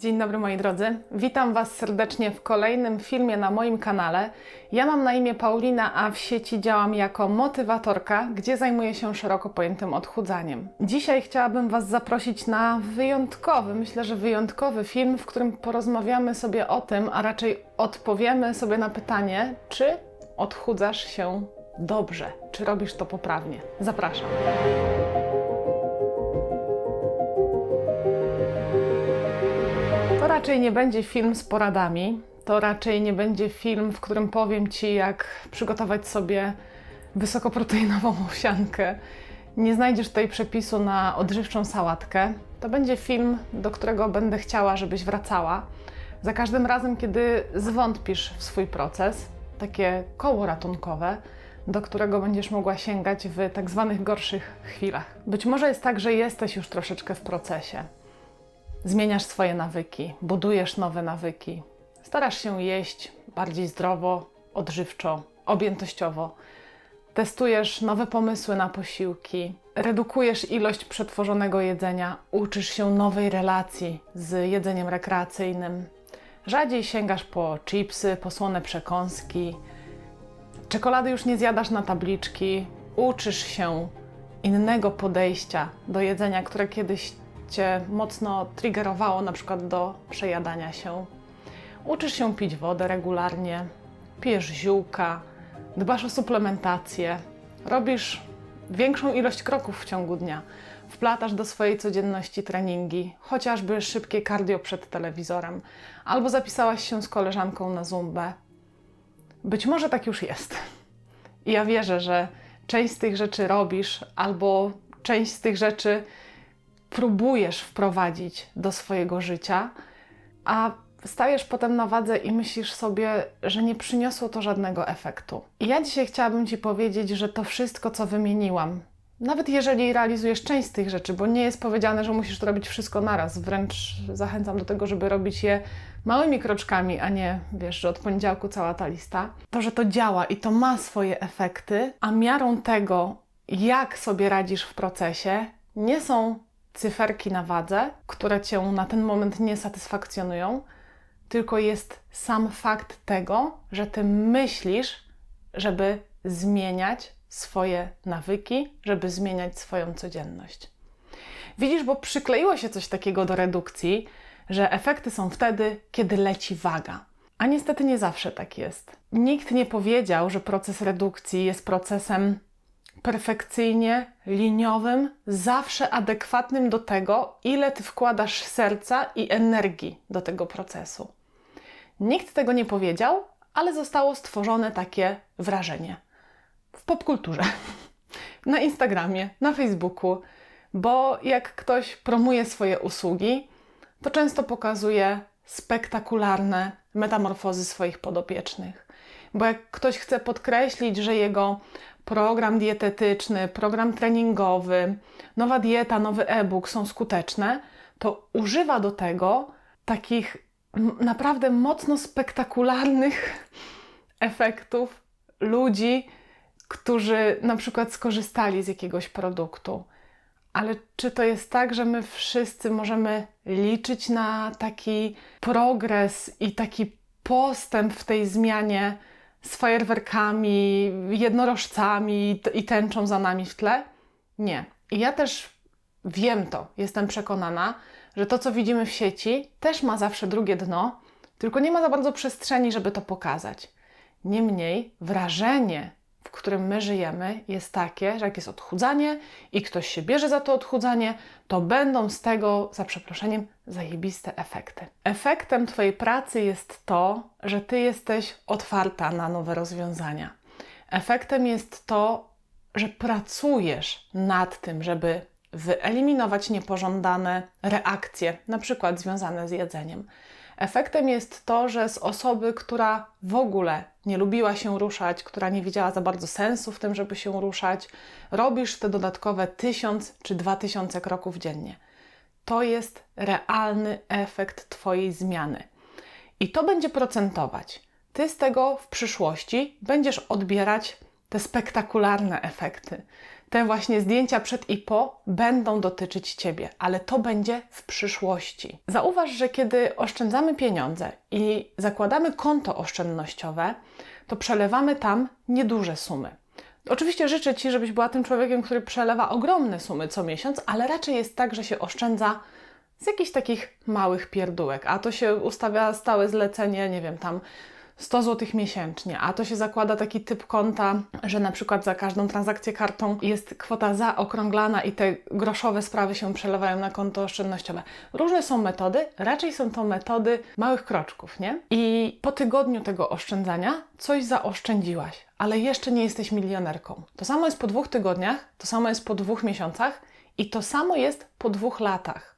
Dzień dobry moi drodzy, witam Was serdecznie w kolejnym filmie na moim kanale. Ja mam na imię Paulina, a w sieci działam jako motywatorka, gdzie zajmuję się szeroko pojętym odchudzaniem. Dzisiaj chciałabym Was zaprosić na wyjątkowy, myślę, że wyjątkowy film, w którym porozmawiamy sobie o tym, a raczej odpowiemy sobie na pytanie, czy odchudzasz się dobrze, czy robisz to poprawnie. Zapraszam. Raczej nie będzie film z poradami. To raczej nie będzie film, w którym powiem Ci, jak przygotować sobie wysokoproteinową owsiankę. Nie znajdziesz tutaj przepisu na odżywczą sałatkę. To będzie film, do którego będę chciała, żebyś wracała. Za każdym razem, kiedy zwątpisz w swój proces, takie koło ratunkowe, do którego będziesz mogła sięgać w tak zwanych gorszych chwilach. Być może jest tak, że jesteś już troszeczkę w procesie zmieniasz swoje nawyki, budujesz nowe nawyki, starasz się jeść bardziej zdrowo, odżywczo, objętościowo, testujesz nowe pomysły na posiłki, redukujesz ilość przetworzonego jedzenia, uczysz się nowej relacji z jedzeniem rekreacyjnym, rzadziej sięgasz po chipsy, po słone przekąski, czekolady już nie zjadasz na tabliczki, uczysz się innego podejścia do jedzenia, które kiedyś cię mocno triggerowało na przykład do przejadania się. Uczysz się pić wodę regularnie, pijesz ziółka, dbasz o suplementację, robisz większą ilość kroków w ciągu dnia, wplatasz do swojej codzienności treningi, chociażby szybkie cardio przed telewizorem, albo zapisałaś się z koleżanką na zumbę. Być może tak już jest. I ja wierzę, że część z tych rzeczy robisz, albo część z tych rzeczy próbujesz wprowadzić do swojego życia, a stajesz potem na wadze i myślisz sobie, że nie przyniosło to żadnego efektu. I ja dzisiaj chciałabym Ci powiedzieć, że to wszystko, co wymieniłam, nawet jeżeli realizujesz część z tych rzeczy, bo nie jest powiedziane, że musisz to robić wszystko naraz, wręcz zachęcam do tego, żeby robić je małymi kroczkami, a nie wiesz, że od poniedziałku cała ta lista, to, że to działa i to ma swoje efekty, a miarą tego, jak sobie radzisz w procesie, nie są cyferki na wadze, które cię na ten moment nie satysfakcjonują, tylko jest sam fakt tego, że ty myślisz, żeby zmieniać swoje nawyki, żeby zmieniać swoją codzienność. Widzisz, bo przykleiło się coś takiego do redukcji, że efekty są wtedy, kiedy leci waga. A niestety nie zawsze tak jest. Nikt nie powiedział, że proces redukcji jest procesem perfekcyjnie, liniowym, zawsze adekwatnym do tego, ile ty wkładasz serca i energii do tego procesu. Nikt tego nie powiedział, ale zostało stworzone takie wrażenie w popkulturze, na Instagramie, na Facebooku, bo jak ktoś promuje swoje usługi, to często pokazuje spektakularne metamorfozy swoich podopiecznych. Bo jak ktoś chce podkreślić, że jego program dietetyczny, program treningowy, nowa dieta, nowy e-book są skuteczne, to używa do tego takich naprawdę mocno spektakularnych efektów ludzi, którzy na przykład skorzystali z jakiegoś produktu. Ale czy to jest tak, że my wszyscy możemy liczyć na taki progres i taki postęp w tej zmianie? Z fajerwerkami, jednorożcami i tęczą za nami w tle. Nie. I ja też wiem to, jestem przekonana, że to, co widzimy w sieci, też ma zawsze drugie dno, tylko nie ma za bardzo przestrzeni, żeby to pokazać. Niemniej wrażenie w którym my żyjemy, jest takie, że jak jest odchudzanie i ktoś się bierze za to odchudzanie, to będą z tego, za przeproszeniem, zajebiste efekty. Efektem Twojej pracy jest to, że Ty jesteś otwarta na nowe rozwiązania. Efektem jest to, że pracujesz nad tym, żeby wyeliminować niepożądane reakcje, na przykład związane z jedzeniem. Efektem jest to, że z osoby, która w ogóle nie lubiła się ruszać, która nie widziała za bardzo sensu w tym, żeby się ruszać, robisz te dodatkowe tysiąc czy dwa tysiące kroków dziennie. To jest realny efekt Twojej zmiany. I to będzie procentować. Ty z tego w przyszłości będziesz odbierać te spektakularne efekty. Te właśnie zdjęcia przed i po będą dotyczyć Ciebie, ale to będzie w przyszłości. Zauważ, że kiedy oszczędzamy pieniądze i zakładamy konto oszczędnościowe, to przelewamy tam nieduże sumy. Oczywiście życzę Ci, żebyś była tym człowiekiem, który przelewa ogromne sumy co miesiąc, ale raczej jest tak, że się oszczędza z jakichś takich małych pierdółek, a to się ustawia stałe zlecenie, nie wiem, tam 100 zł miesięcznie, a to się zakłada taki typ konta, że na przykład za każdą transakcję kartą jest kwota zaokrąglana i te groszowe sprawy się przelewają na konto oszczędnościowe. Różne są metody, raczej są to metody małych kroczków, nie? I po tygodniu tego oszczędzania coś zaoszczędziłaś, ale jeszcze nie jesteś milionerką. To samo jest po dwóch tygodniach, to samo jest po dwóch miesiącach i to samo jest po dwóch latach.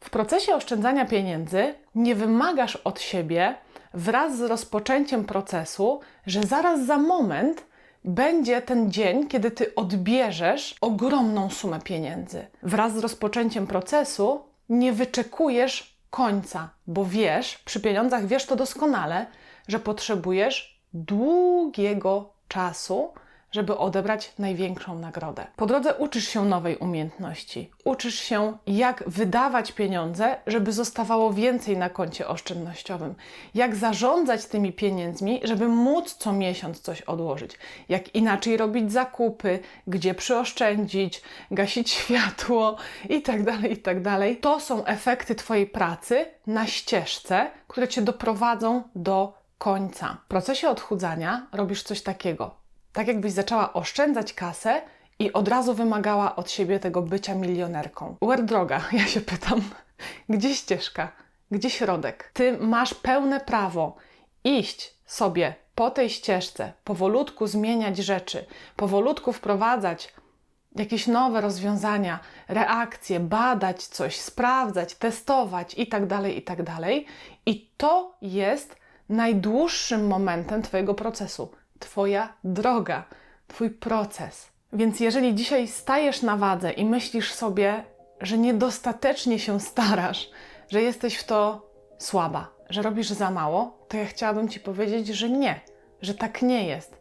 W procesie oszczędzania pieniędzy nie wymagasz od siebie wraz z rozpoczęciem procesu, że zaraz za moment będzie ten dzień, kiedy ty odbierzesz ogromną sumę pieniędzy. Wraz z rozpoczęciem procesu nie wyczekujesz końca, bo wiesz, przy pieniądzach wiesz to doskonale, że potrzebujesz długiego czasu, żeby odebrać największą nagrodę. Po drodze uczysz się nowej umiejętności. Uczysz się, jak wydawać pieniądze, żeby zostawało więcej na koncie oszczędnościowym. Jak zarządzać tymi pieniędzmi, żeby móc co miesiąc coś odłożyć. Jak inaczej robić zakupy, gdzie przyoszczędzić, gasić światło itd., itd. To są efekty Twojej pracy na ścieżce, które Cię doprowadzą do końca. W procesie odchudzania robisz coś takiego tak jakbyś zaczęła oszczędzać kasę i od razu wymagała od siebie tego bycia milionerką. Where droga? Ja się pytam. Gdzie ścieżka? Gdzie środek? Ty masz pełne prawo iść sobie po tej ścieżce, powolutku zmieniać rzeczy, powolutku wprowadzać jakieś nowe rozwiązania, reakcje, badać coś, sprawdzać, testować itd., tak itd. Tak I to jest najdłuższym momentem Twojego procesu. Twoja droga, Twój proces. Więc jeżeli dzisiaj stajesz na wadze i myślisz sobie, że niedostatecznie się starasz, że jesteś w to słaba, że robisz za mało, to ja chciałabym Ci powiedzieć, że nie, że tak nie jest.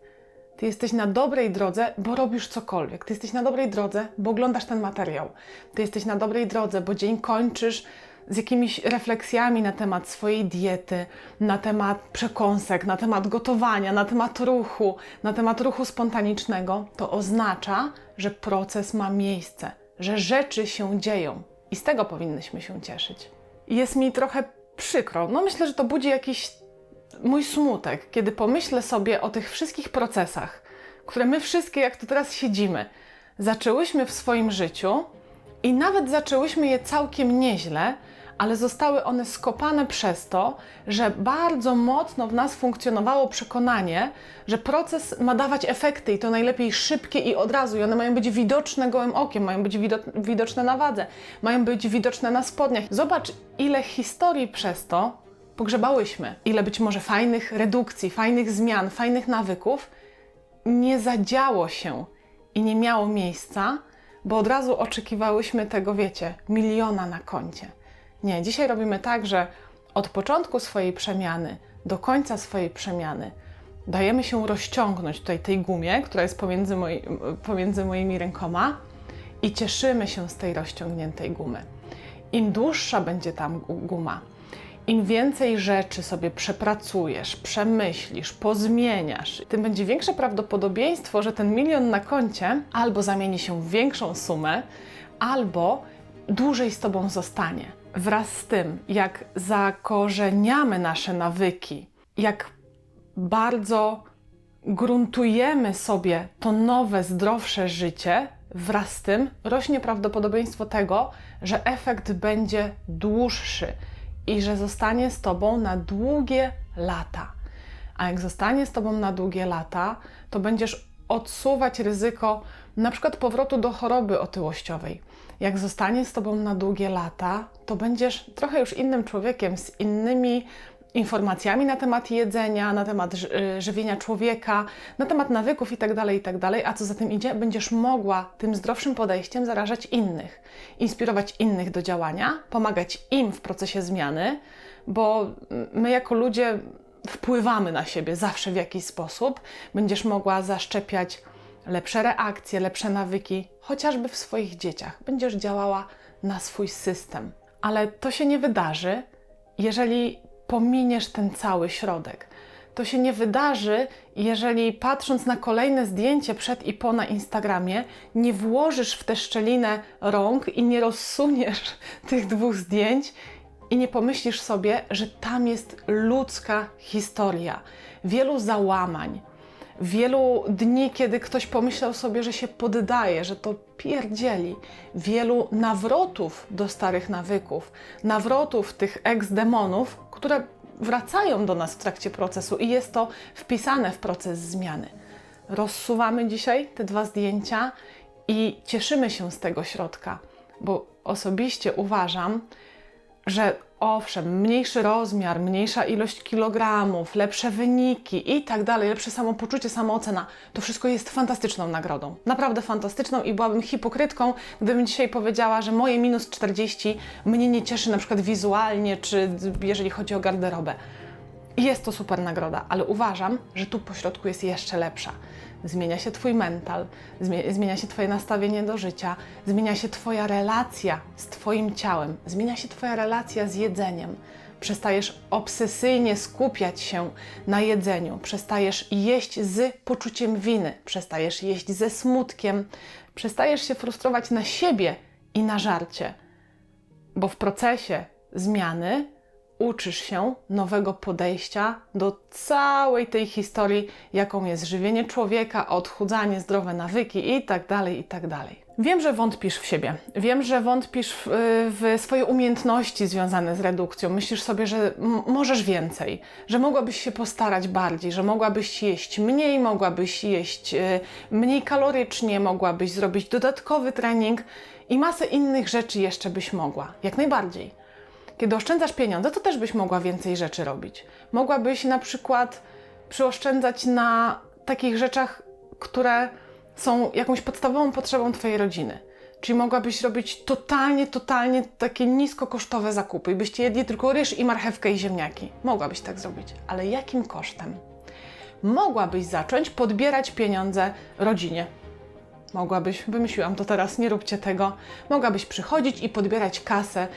Ty jesteś na dobrej drodze, bo robisz cokolwiek. Ty jesteś na dobrej drodze, bo oglądasz ten materiał. Ty jesteś na dobrej drodze, bo dzień kończysz z jakimiś refleksjami na temat swojej diety, na temat przekąsek, na temat gotowania, na temat ruchu, na temat ruchu spontanicznego, to oznacza, że proces ma miejsce, że rzeczy się dzieją i z tego powinnyśmy się cieszyć. Jest mi trochę przykro, no myślę, że to budzi jakiś mój smutek, kiedy pomyślę sobie o tych wszystkich procesach, które my wszystkie, jak tu teraz siedzimy, zaczęłyśmy w swoim życiu i nawet zaczęłyśmy je całkiem nieźle, ale zostały one skopane przez to, że bardzo mocno w nas funkcjonowało przekonanie, że proces ma dawać efekty i to najlepiej szybkie i od razu. I one mają być widoczne gołym okiem, mają być widoczne na wadze, mają być widoczne na spodniach. Zobacz, ile historii przez to pogrzebałyśmy, ile być może fajnych redukcji, fajnych zmian, fajnych nawyków nie zadziało się i nie miało miejsca, bo od razu oczekiwałyśmy tego, wiecie, miliona na koncie. Nie, dzisiaj robimy tak, że od początku swojej przemiany do końca swojej przemiany dajemy się rozciągnąć tutaj tej gumie, która jest pomiędzy, moi, pomiędzy moimi rękoma i cieszymy się z tej rozciągniętej gumy. Im dłuższa będzie tam guma, im więcej rzeczy sobie przepracujesz, przemyślisz, pozmieniasz, tym będzie większe prawdopodobieństwo, że ten milion na koncie albo zamieni się w większą sumę, albo dłużej z tobą zostanie wraz z tym, jak zakorzeniamy nasze nawyki, jak bardzo gruntujemy sobie to nowe, zdrowsze życie, wraz z tym rośnie prawdopodobieństwo tego, że efekt będzie dłuższy i że zostanie z Tobą na długie lata. A jak zostanie z Tobą na długie lata, to będziesz odsuwać ryzyko na przykład powrotu do choroby otyłościowej jak zostanie z Tobą na długie lata, to będziesz trochę już innym człowiekiem, z innymi informacjami na temat jedzenia, na temat y, żywienia człowieka, na temat nawyków itd., tak itd., tak a co za tym idzie, będziesz mogła tym zdrowszym podejściem zarażać innych, inspirować innych do działania, pomagać im w procesie zmiany, bo my jako ludzie wpływamy na siebie zawsze w jakiś sposób. Będziesz mogła zaszczepiać lepsze reakcje, lepsze nawyki, chociażby w swoich dzieciach. Będziesz działała na swój system. Ale to się nie wydarzy, jeżeli pominiesz ten cały środek. To się nie wydarzy, jeżeli patrząc na kolejne zdjęcie przed i po na Instagramie, nie włożysz w tę szczelinę rąk i nie rozsuniesz tych dwóch zdjęć i nie pomyślisz sobie, że tam jest ludzka historia, wielu załamań, wielu dni, kiedy ktoś pomyślał sobie, że się poddaje, że to pierdzieli, wielu nawrotów do starych nawyków, nawrotów tych ex-demonów, które wracają do nas w trakcie procesu i jest to wpisane w proces zmiany. Rozsuwamy dzisiaj te dwa zdjęcia i cieszymy się z tego środka, bo osobiście uważam, że owszem, mniejszy rozmiar, mniejsza ilość kilogramów, lepsze wyniki i tak dalej, lepsze samopoczucie, samoocena, to wszystko jest fantastyczną nagrodą. Naprawdę fantastyczną i byłabym hipokrytką, gdybym dzisiaj powiedziała, że moje minus 40 mnie nie cieszy na przykład wizualnie, czy jeżeli chodzi o garderobę. Jest to super nagroda, ale uważam, że tu pośrodku jest jeszcze lepsza. Zmienia się Twój mental, zmienia się Twoje nastawienie do życia, zmienia się Twoja relacja z Twoim ciałem, zmienia się Twoja relacja z jedzeniem. Przestajesz obsesyjnie skupiać się na jedzeniu, przestajesz jeść z poczuciem winy, przestajesz jeść ze smutkiem, przestajesz się frustrować na siebie i na żarcie, bo w procesie zmiany uczysz się nowego podejścia do całej tej historii, jaką jest żywienie człowieka, odchudzanie, zdrowe nawyki itd., tak itd. Tak Wiem, że wątpisz w siebie. Wiem, że wątpisz w, w swoje umiejętności związane z redukcją. Myślisz sobie, że możesz więcej, że mogłabyś się postarać bardziej, że mogłabyś jeść mniej, mogłabyś jeść y, mniej kalorycznie, mogłabyś zrobić dodatkowy trening i masę innych rzeczy jeszcze byś mogła. Jak najbardziej. Kiedy oszczędzasz pieniądze, to też byś mogła więcej rzeczy robić. Mogłabyś na przykład przyoszczędzać na takich rzeczach, które są jakąś podstawową potrzebą Twojej rodziny. Czyli mogłabyś robić totalnie, totalnie takie niskokosztowe zakupy i byście jedli tylko ryż i marchewkę i ziemniaki. Mogłabyś tak zrobić, ale jakim kosztem? Mogłabyś zacząć podbierać pieniądze rodzinie, Mogłabyś, wymyśliłam to teraz, nie róbcie tego. Mogłabyś przychodzić i podbierać kasę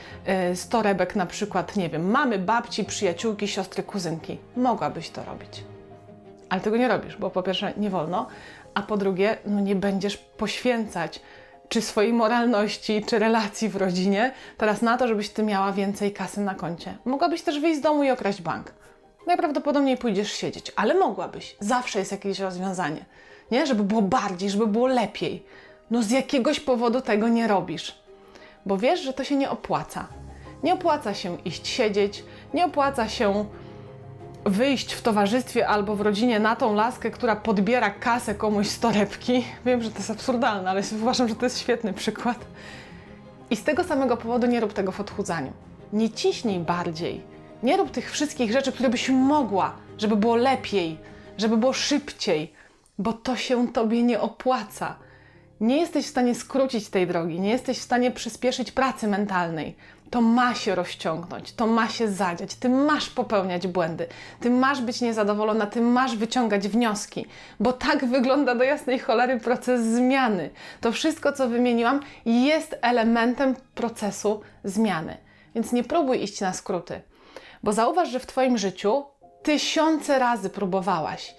y, z torebek, na przykład, nie wiem, mamy, babci, przyjaciółki, siostry, kuzynki. Mogłabyś to robić. Ale tego nie robisz, bo po pierwsze nie wolno, a po drugie, no nie będziesz poświęcać czy swojej moralności, czy relacji w rodzinie teraz na to, żebyś ty miała więcej kasy na koncie. Mogłabyś też wyjść z domu i okraść bank. Najprawdopodobniej pójdziesz siedzieć, ale mogłabyś. Zawsze jest jakieś rozwiązanie nie? Żeby było bardziej, żeby było lepiej. No z jakiegoś powodu tego nie robisz, bo wiesz, że to się nie opłaca. Nie opłaca się iść siedzieć, nie opłaca się wyjść w towarzystwie albo w rodzinie na tą laskę, która podbiera kasę komuś z torebki. Wiem, że to jest absurdalne, ale uważam, że to jest świetny przykład. I z tego samego powodu nie rób tego w odchudzaniu. Nie ciśnij bardziej. Nie rób tych wszystkich rzeczy, które byś mogła, żeby było lepiej, żeby było szybciej, bo to się tobie nie opłaca. Nie jesteś w stanie skrócić tej drogi, nie jesteś w stanie przyspieszyć pracy mentalnej. To ma się rozciągnąć, to ma się zadziać, ty masz popełniać błędy, ty masz być niezadowolona, ty masz wyciągać wnioski, bo tak wygląda do jasnej cholery proces zmiany. To wszystko, co wymieniłam, jest elementem procesu zmiany. Więc nie próbuj iść na skróty, bo zauważ, że w Twoim życiu tysiące razy próbowałaś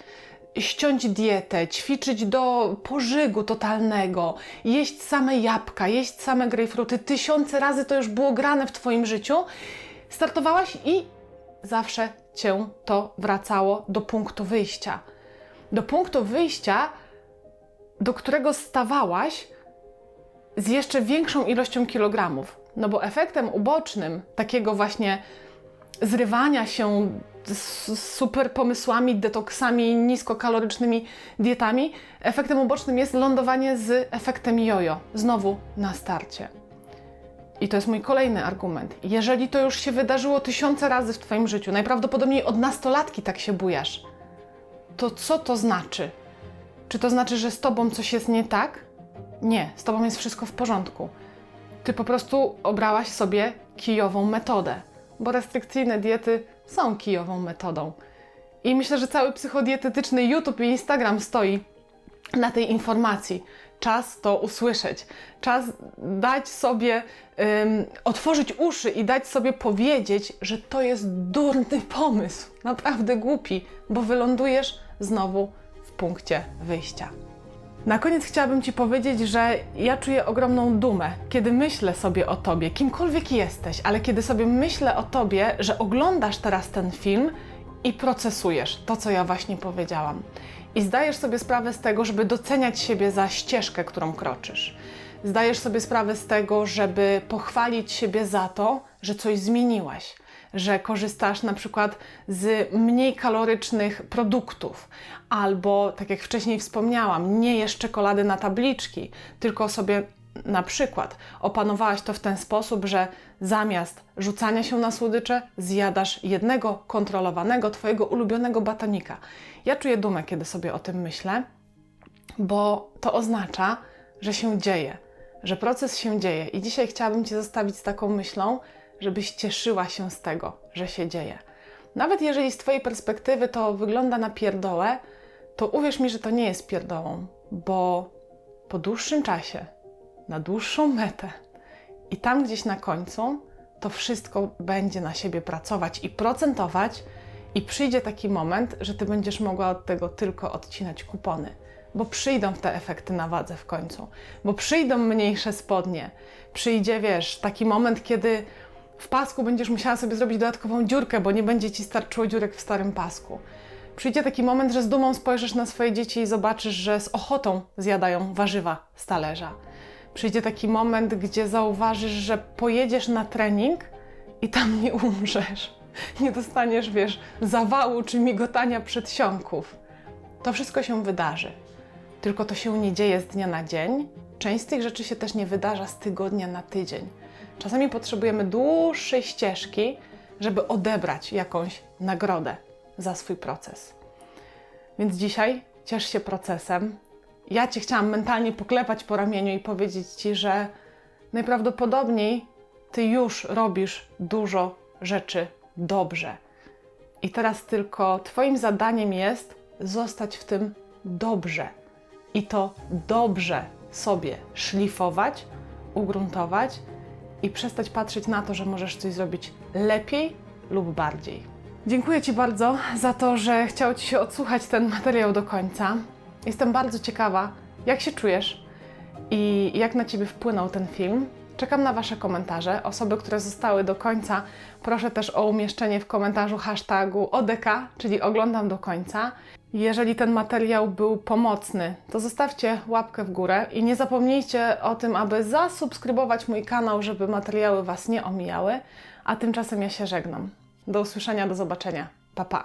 ściąć dietę, ćwiczyć do pożygu totalnego, jeść same jabłka, jeść same grejpfruty, tysiące razy to już było grane w Twoim życiu, startowałaś i zawsze Cię to wracało do punktu wyjścia. Do punktu wyjścia, do którego stawałaś z jeszcze większą ilością kilogramów. No bo efektem ubocznym takiego właśnie zrywania się z super pomysłami, detoksami, niskokalorycznymi dietami, efektem ubocznym jest lądowanie z efektem jojo, znowu na starcie. I to jest mój kolejny argument. Jeżeli to już się wydarzyło tysiące razy w Twoim życiu, najprawdopodobniej od nastolatki tak się bujasz, to co to znaczy? Czy to znaczy, że z Tobą coś jest nie tak? Nie, z Tobą jest wszystko w porządku. Ty po prostu obrałaś sobie kijową metodę bo restrykcyjne diety są kijową metodą. I myślę, że cały psychodietetyczny YouTube i Instagram stoi na tej informacji. Czas to usłyszeć. Czas dać sobie, ym, otworzyć uszy i dać sobie powiedzieć, że to jest durny pomysł, naprawdę głupi, bo wylądujesz znowu w punkcie wyjścia. Na koniec chciałabym Ci powiedzieć, że ja czuję ogromną dumę, kiedy myślę sobie o Tobie, kimkolwiek jesteś, ale kiedy sobie myślę o Tobie, że oglądasz teraz ten film i procesujesz to, co ja właśnie powiedziałam. I zdajesz sobie sprawę z tego, żeby doceniać siebie za ścieżkę, którą kroczysz. Zdajesz sobie sprawę z tego, żeby pochwalić siebie za to, że coś zmieniłaś, że korzystasz na przykład z mniej kalorycznych produktów, albo tak jak wcześniej wspomniałam, nie jesz czekolady na tabliczki, tylko sobie na przykład opanowałaś to w ten sposób, że zamiast rzucania się na słodycze, zjadasz jednego kontrolowanego, Twojego ulubionego batonika. Ja czuję dumę, kiedy sobie o tym myślę, bo to oznacza, że się dzieje, że proces się dzieje. I dzisiaj chciałabym Cię zostawić z taką myślą, żebyś cieszyła się z tego, że się dzieje. Nawet jeżeli z Twojej perspektywy to wygląda na pierdołę, to uwierz mi, że to nie jest pierdołą, bo po dłuższym czasie, na dłuższą metę i tam gdzieś na końcu, to wszystko będzie na siebie pracować i procentować, i przyjdzie taki moment, że Ty będziesz mogła od tego tylko odcinać kupony bo przyjdą te efekty na wadze w końcu, bo przyjdą mniejsze spodnie. Przyjdzie, wiesz, taki moment, kiedy w pasku będziesz musiała sobie zrobić dodatkową dziurkę, bo nie będzie ci starczyło dziurek w starym pasku. Przyjdzie taki moment, że z dumą spojrzysz na swoje dzieci i zobaczysz, że z ochotą zjadają warzywa z talerza. Przyjdzie taki moment, gdzie zauważysz, że pojedziesz na trening i tam nie umrzesz. Nie dostaniesz, wiesz, zawału czy migotania przedsionków. To wszystko się wydarzy. Tylko to się nie dzieje z dnia na dzień. Część z tych rzeczy się też nie wydarza z tygodnia na tydzień. Czasami potrzebujemy dłuższej ścieżki, żeby odebrać jakąś nagrodę za swój proces. Więc dzisiaj ciesz się procesem. Ja Cię chciałam mentalnie poklepać po ramieniu i powiedzieć Ci, że najprawdopodobniej Ty już robisz dużo rzeczy dobrze. I teraz tylko Twoim zadaniem jest zostać w tym dobrze i to dobrze sobie szlifować, ugruntować i przestać patrzeć na to, że możesz coś zrobić lepiej lub bardziej. Dziękuję Ci bardzo za to, że chciał Ci się odsłuchać ten materiał do końca. Jestem bardzo ciekawa, jak się czujesz i jak na Ciebie wpłynął ten film. Czekam na Wasze komentarze. Osoby, które zostały do końca, proszę też o umieszczenie w komentarzu hashtagu ODK, czyli oglądam do końca. Jeżeli ten materiał był pomocny, to zostawcie łapkę w górę i nie zapomnijcie o tym, aby zasubskrybować mój kanał, żeby materiały Was nie omijały. A tymczasem ja się żegnam. Do usłyszenia, do zobaczenia. Pa pa!